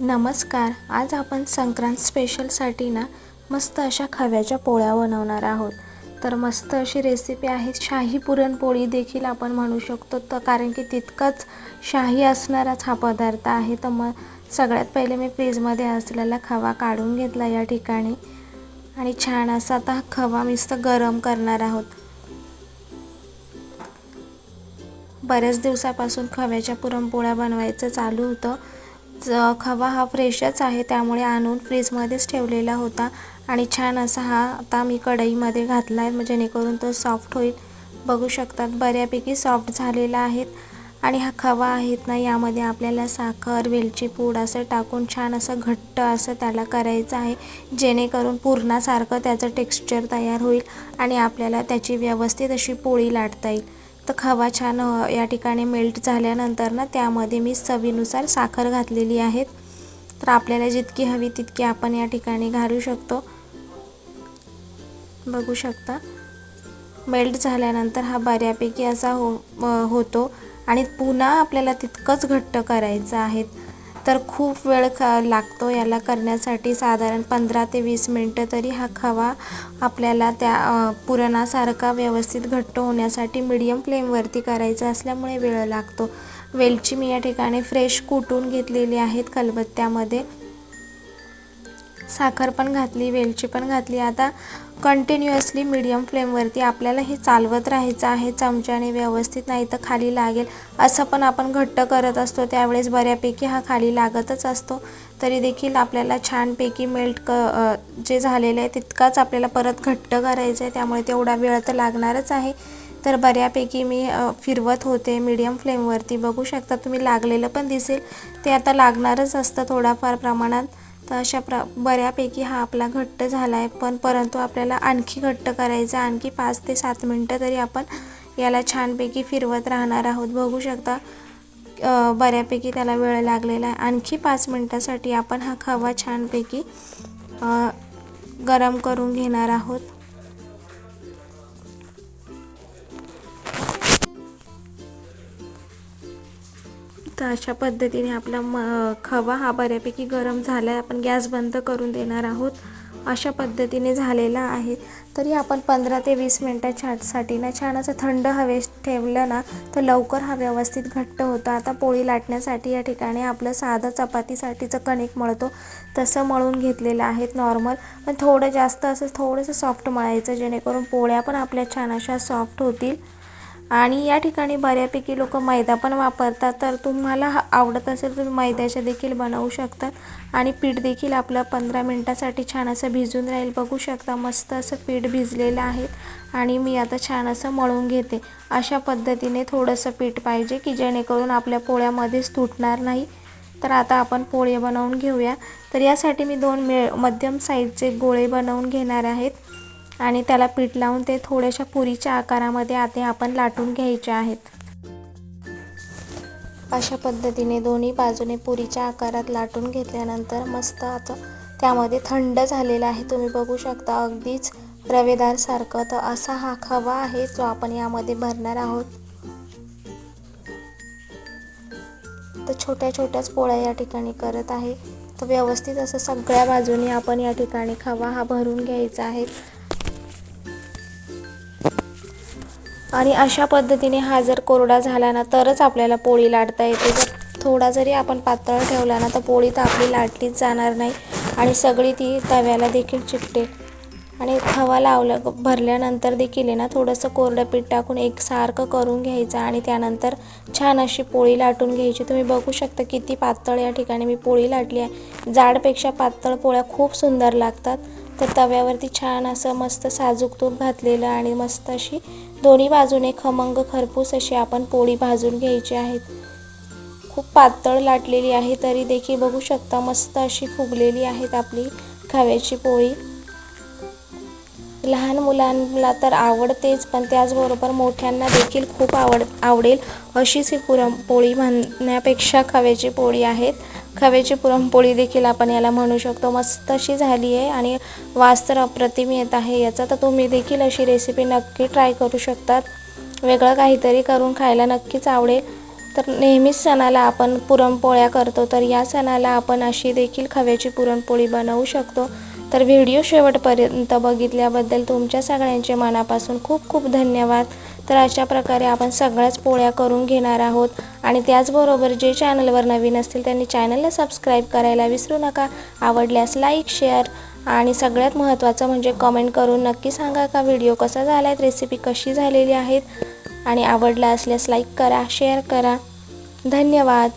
नमस्कार आज आपण संक्रांत स्पेशलसाठी ना मस्त अशा खव्याच्या पोळ्या बनवणार आहोत. तर मस्त अशी रेसिपी आहे शाही पुरणपोळी देखील आपण म्हणू शकतो. तर कारण की तितकंच शाही असणाराच हा पदार्थ आहे. तर मग सगळ्यात पहिले मी फ्रीजमध्ये असलेला खवा काढून घेतला या ठिकाणी. आणि छान असा आता हा खवा मस्त गरम करणार आहोत. बऱ्याच दिवसापासून खव्याच्या पुरणपोळ्या बनवायचं चालू होतं. ज खवा हा फ्रेशच आहे त्यामुळे आणून फ्रीजमध्येच ठेवलेला होता. आणि छान असा हा आता मी कढईमध्ये घातला आहे म्हणजे जेणेकरून तो सॉफ्ट होईल. बघू शकतात बऱ्यापैकी सॉफ्ट झालेला आहेत. आणि हा खवा आहेत ना यामध्ये आपल्याला साखर वेलची पूड असं टाकून छान असं घट्ट असं त्याला करायचं आहे. जेणेकरून पुरणासारखं त्याचं टेक्स्चर तयार होईल आणि आपल्याला त्याची व्यवस्थित अशी पोळी लाटता येईल. तर खवा छान या ठिकाणी मेल्ट झाल्यानंतर ना त्यामध्ये मी चवीनुसार साखर घातलेली आहेत तर आपल्याला जितकी हवी तितकी आपण या ठिकाणी घालू शकतो. बघू शकता. मेल्ट झाल्यानंतर हा बऱ्यापैकी असा हो होतो. आणि पुन्हा आपल्याला तितकंच घट्ट करायचं आहे. तर खूप वेळ ख लागतो याला करण्यासाठी. साधारण पंधरा ते वीस मिनटं तरी हा खवा. आपल्याला त्या पुरणासारखा व्यवस्थित घट्ट होण्यासाठी मीडियम फ्लेमवरती करायचा असल्यामुळे वेळ लागतो. वेलची मी या ठिकाणी फ्रेश कुटून घेतलेली आहेत खलबत्त्यामध्ये साखर पण घातली वेलची पण घातली. आता कंटिन्युअसली मीडियम फ्लेमवरती आपल्याला हे चालवत राहायचं आहे. चमच्याने व्यवस्थित नाही तर खाली लागेल. असं पण आपण घट्ट करत असतो. त्यावेळेस बऱ्यापैकी हा खाली लागतच असतो. तरी देखील आपल्याला छानपैकी मेल्ट क जे झालेलं आहे तितकाच आपल्याला परत घट्ट करायचं आहे. त्यामुळे तेवढा वेळ तर लागणारच आहे. तर बऱ्यापैकी मी फिरवत होते मीडियम फ्लेमवरती बघू शकता तुम्ही लागलेलं पण दिसेल. ते आता लागणारच असतं थोडाफार प्रमाणात. तर अशा प्र बऱ्यापैकी हा आपला घट्ट झाला आहे पण परंतु आपल्याला आणखी घट्ट करायचा आणखी पाच ते सात मिनटं तरी आपण याला छानपैकी फिरवत राहणार आहोत. बघू शकता बऱ्यापैकी त्याला वेळ लागलेला आहे. आणखी पाच मिनटासाठी आपण हा खवा छानपैकी गरम करून घेणार आहोत. तर अशा पद्धतीने आपला म खवा हा बऱ्यापैकी गरम झाला आहे आपण गॅस बंद करून देणार आहोत. अशा पद्धतीने झालेला आहे. तरी आपण पंधरा ते वीस मिनटाच्यासाठी ना छान असं थंड हवेत ठेवलं ना तर लवकर हा व्यवस्थित घट्ट होतो. आता पोळी लाटण्यासाठी या ठिकाणी आपलं साधं चपातीसाठीचं कणिक मळतो. तसं मळून घेतलेलं आहे नॉर्मल. पण थोडं जास्त असं थोडंसं सॉफ्ट मळायचं जेणेकरून पोळ्या पण आपल्या छान अशा सॉफ्ट होतील. आणि या ठिकाणी बऱ्यापैकी लोक मैदा पण वापरतात. तर तुम्हाला आवडत असेल तुम्ही मैद्याचे देखील बनवू शकतात. आणि पीठ देखील आपलं पंधरा मिनटासाठी छान असं भिजून राहील. बघू शकता मस्त असं पीठ भिजलेलं आहे. आणि मी आता छान असं मळून घेते. अशा पद्धतीने थोडंसं पीठ पाहिजे की जेणेकरून आपल्या पोळ्यामध्येच तुटणार नाही. तर आता आपण पोळे बनवून घेऊया. तर यासाठी मी दोन मे मध्यम साईजचे गोळे बनवून घेणार आहेत. आणि त्याला पीठ लावून ते थोड्याशा पुरीच्या आकारामध्ये आते आपण लाटून घ्यायचे आहेत. अशा पद्धतीने दोन्ही बाजूने पुरीच्या आकारात लाटून घेतल्यानंतर मस्त आता त्यामध्ये थंड झालेला आहे. तुम्ही बघू शकता अगदीच रवेदारसारखं तर असा हा खवा आहे जो आपण यामध्ये भरणार आहोत. तर छोट्या छोट्याच पोळ्या या ठिकाणी करत आहे. तर व्यवस्थित असं सगळ्या बाजूनी आपण या ठिकाणी खवा हा भरून घ्यायचा आहे. आणि अशा पद्धतीने हा जर कोरडा झाला ना तरच आपल्याला पोळी लाटता येते. जर थोडा जरी आपण पातळ ठेवला ना तर पोळी तर आपली लाटलीच जाणार नाही. आणि सगळी ती तव्याला देखील चिकटेल आणि खवा लावलं भरल्यानंतर देखील आहे ना थोडंसं कोरडं पीठ टाकून एकसारखं करून घ्यायचं आणि त्यानंतर छान अशी पोळी लाटून घ्यायची. तुम्ही बघू शकता किती पातळ या ठिकाणी मी पोळी लाटली आहे. जाडपेक्षा पातळ पोळ्या खूप सुंदर लागतात. तर तव्यावरती छान असं मस्त साजूक तूप घातलेलं आणि मस्त अशी दोन्ही बाजूने खमंग खरपूस अशी आपण पोळी भाजून घ्यायची आहेत. खूप पातळ लाटलेली आहे तरी देखील बघू शकता मस्त अशी फुगलेली आहेत आपली खव्याची पोळी. लहान मुलांना तर आवडतेच पण त्याचबरोबर मोठ्यांना देखील खूप आवड आवडेल अशीच ही पुरणपोळी म्हणण्यापेक्षा खव्याची पोळी आहेत. खव्याची पुरणपोळी देखील आपण याला म्हणू शकतो. मस्त अशी झाली आहे आणि वास तर अप्रतिम येत आहे. याचा तर तुम्ही देखील अशी रेसिपी नक्की ट्राय करू शकतात. वेगळं काहीतरी करून खायला नक्कीच आवडेल. तर नेहमीच सणाला आपण पुरणपोळ्या करतो. तर या सणाला आपण अशी देखील खव्याची पुरणपोळी बनवू शकतो. तर व्हिडिओ शेवटपर्यंत बघितल्याबद्दल तुमच्या सगळ्यांचे मनापासून खूप खूप धन्यवाद. तर अशा प्रकारे आपण सगळ्याच पोळ्या करून घेणार आहोत. आणि त्याचबरोबर जे चॅनलवर नवीन असतील त्यांनी चॅनलला सबस्क्राईब करायला विसरू नका. आवडल्यास लाईक शेअर आणि सगळ्यात महत्त्वाचं म्हणजे कमेंट करून नक्की सांगा का व्हिडिओ कसा झाला आहे रेसिपी कशी झालेली आहेत. आणि आवडला असल्यास लाईक करा शेअर करा. धन्यवाद.